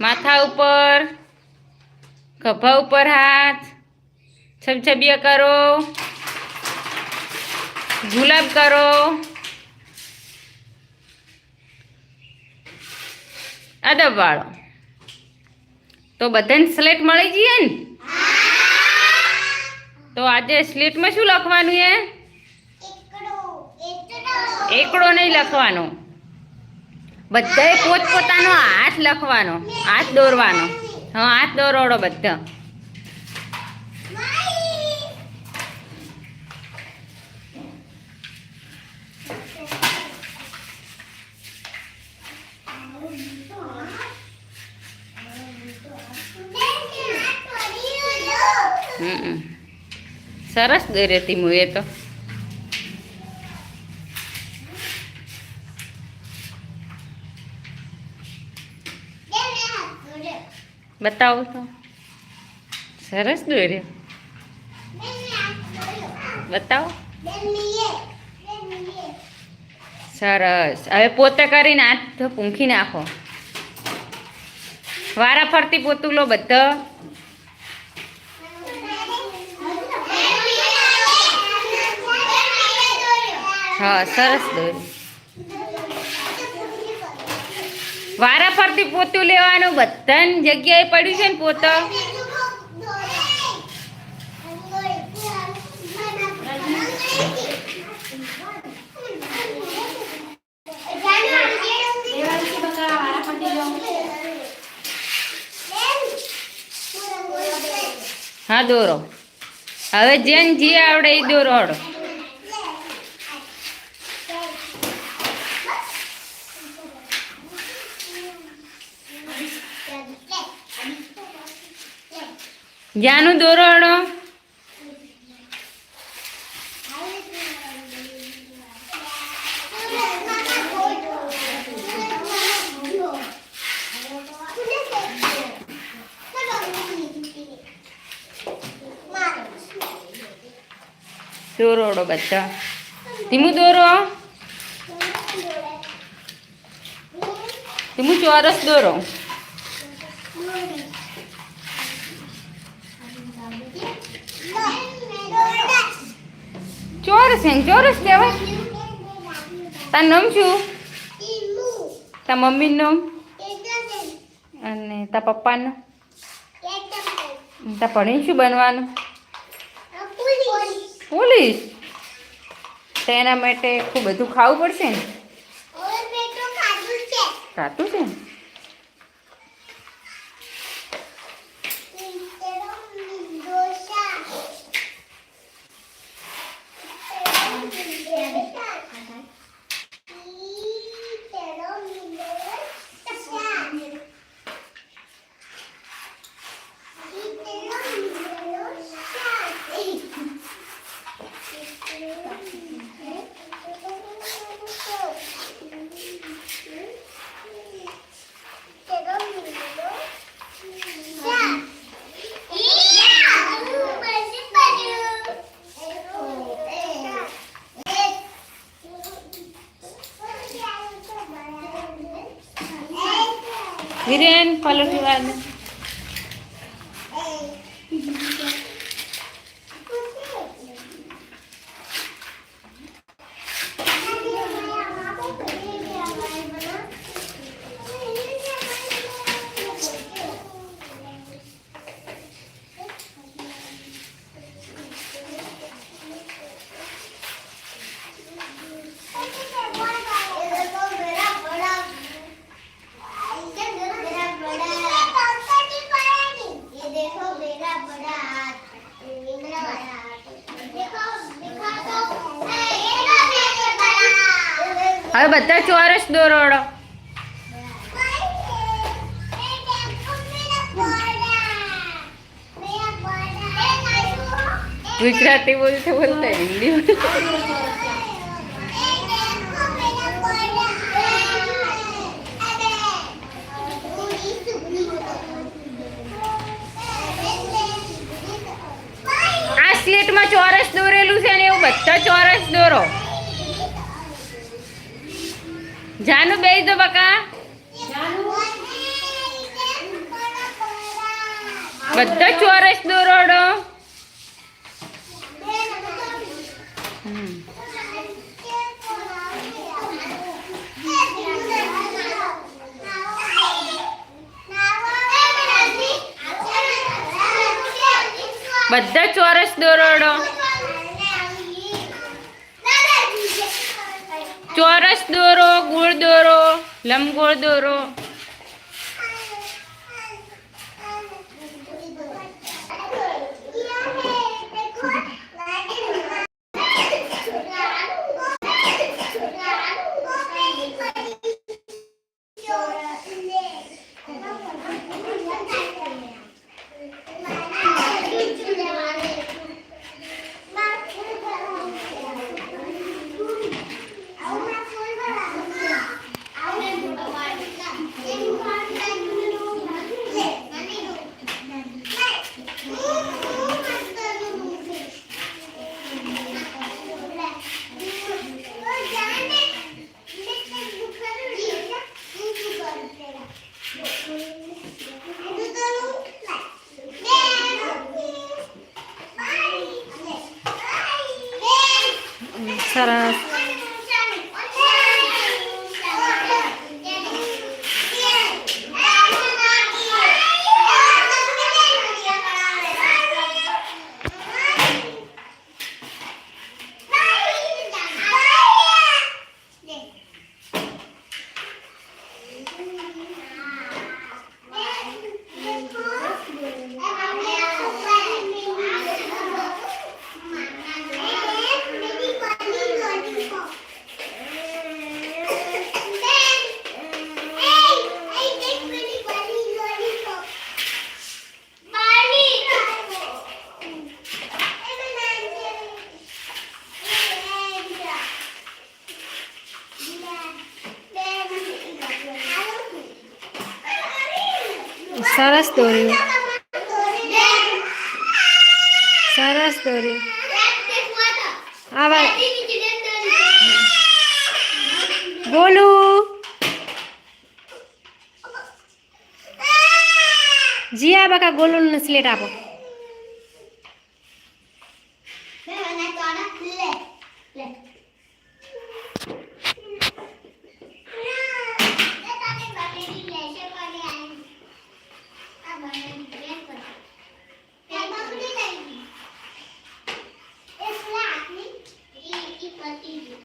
માથા ઉપર ખભા ઉપર હાથ છબછબિયા કરો ગુલાબ કરો. અદબ વાળો. તો બધાને સ્લેટ મળી જઈએ ને તો આજે સ્લેટમાં શું લખવાનું એ એકડો નહીં લખવાનો. બધાએ પોતપોતાનો હાથ લખવાનો હાથ દોરવાનો. હા હાથ દોરોડો બધા. સરસ દોર્યો મુએ એ તો. બતાવો તો. સરસ દોર્યો. બતાવો. સરસ. હવે પોતે કરીને હાથ પૂંખી નાખો વારા ફરતી પોતું લો બધા. હા, સરસ દોર્યું. વારા ફરતી પોતું લેવાનું, બધાની જગ્યાએ પડ્યું છે ને પોતો? હા, દોરો. હવે જેન જે આવડે એ દોરો હળો જ્યાંનું દોરો હળો દોરો હળો બધા ધીમું દોરો ધીમું ચોરસ દોરો ચોરસ એમ ચોરસ કહેવાય. તાર નામ શું? તાર મમ્મીનું નામ? અને તાર પપ્પાનું? તાર ભણી શું બનવાનું? પોલીસ. તો એના માટે ખૂબ બધું ખાવું પડશે ને? ખાતું છે ને? વિરેન પલોઠી વાળને બધા ચોરસ દોરોડો. ગુજરાતી બોલતે બોલતે હિન્દી આ સ્લેટમાં ચોરસ દોરેલું છે ને એવું બધા ચોરસ દોરો. જાનું બેસી દો બકા. બધા ચોરસ દોરોડો. બધા ચોરસ દોરોડો. ચોરસ દોરો ગોળ દોરો લંબગોળ દોરો. સરસ દોર્યું સરસ દોર્યું આવા. બોલું. જીયા બાકા ગોલું સ્લેટ આપો.